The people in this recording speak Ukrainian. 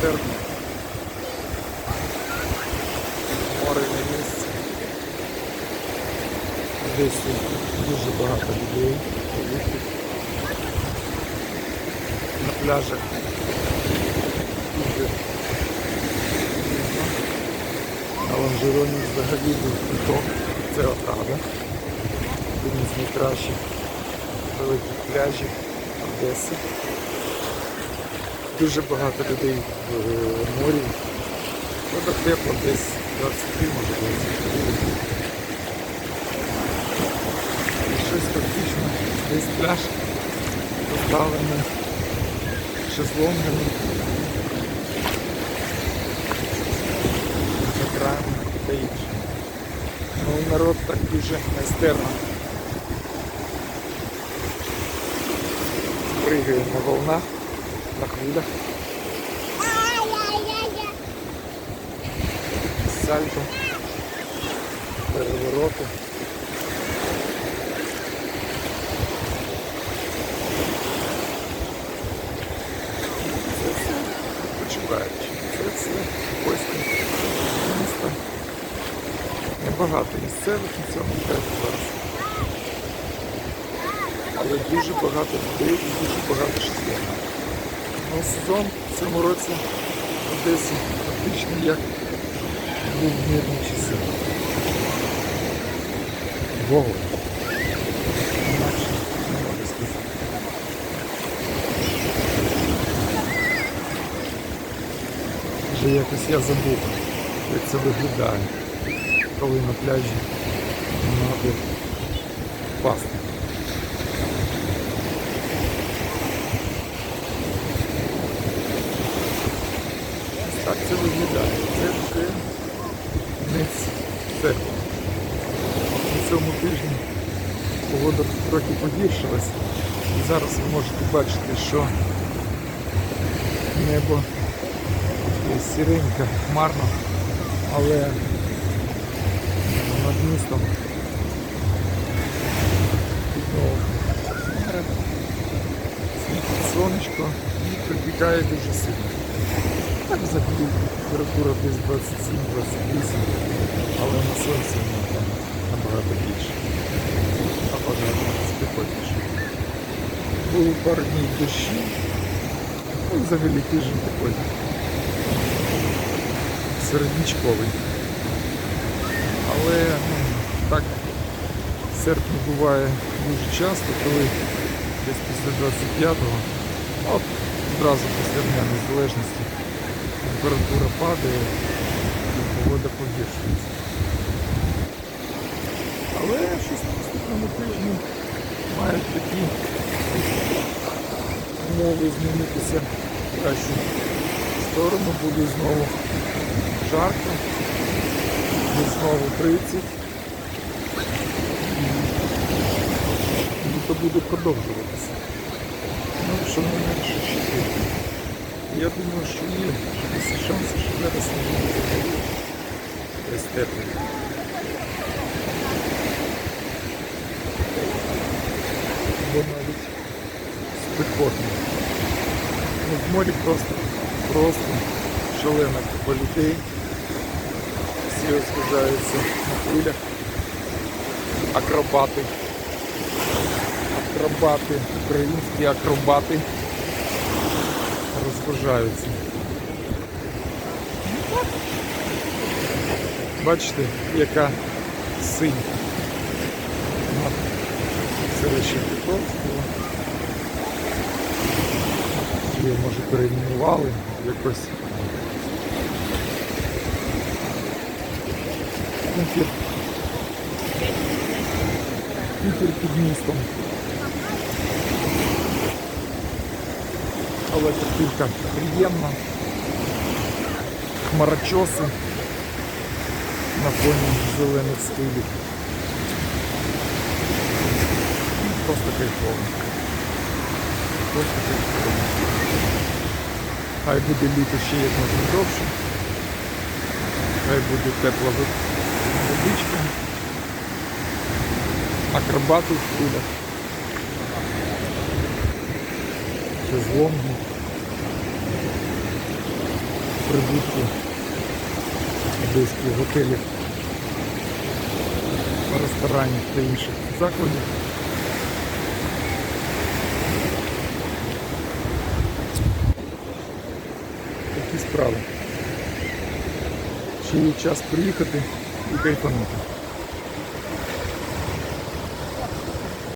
серпня. Море на місці. Десь дуже багато людей. На пляжах. Дуже на Ланжероні взагалі був квиток. Це Отада. Один з найкращих великих пляжів Одеси. Дуже багато людей в е, морі. Вода тепло десь 23, може 24. І щось фактично десь пляж поставлений шезлонгами. Екрани та інше. Ну, народ так дуже майстерно пригає на волнах, хвилях, сальто, перевороти. Почуваючи. Це все польське. Небагато місцевих на цьому зараз. Але дуже багато людей і дуже багато шестенок. Ну, сезон в цьому році в Одесі фактично як був в мирні часи. Сказати. Вже якось я забув, як це виглядає, коли на пляжі треба пасти. Так це виглядає. Це вже кінець серпня. На цьому тижні погода трохи погіршилась. І зараз ви можете бачити, що небо сіреньке, хмарно, але над містом сонечко і припікає дуже сильно. Так взагалі температура десь 27-28, але на сонці вона там набагато більше. Набагато спекотніше. Було пару днів дощі, ну взагалі тиждень такий середнячковий. Але ну, так в серпні буває дуже часто, коли десь після 25-го, от одразу після Дня Незалежності температура падає і погода погіршується. Але щось на наступному тижні мають такі умови змінитися в кращу сторону, буде знову жарко, буде знову 30. І то буде продовжуватися. Ну, що не менше ще тиждень. Я думаю, що є якісь шанси, що взагалі десь. Бо навіть спекотно. Ну, в морі просто, просто шалена купа людей. Всі розважаються на хвилях. Акробати. Акробати, українські акробати розважаються. Бачите, яка синь над селищем Петровського. Її, може, перейменували якось. Пітер під містом. Але картинка приємна. Хмарочоси на фоні зелених стилів. Просто кайфово. Просто кайфово. Хай буде літо ще як можна довше. Хай буде тепла вод- водичка. Акробати в хвилях. Шезлонги. прибутку одеських готелів, ресторанів та інших закладів. Такі справи. Ще є час приїхати і кайфанути.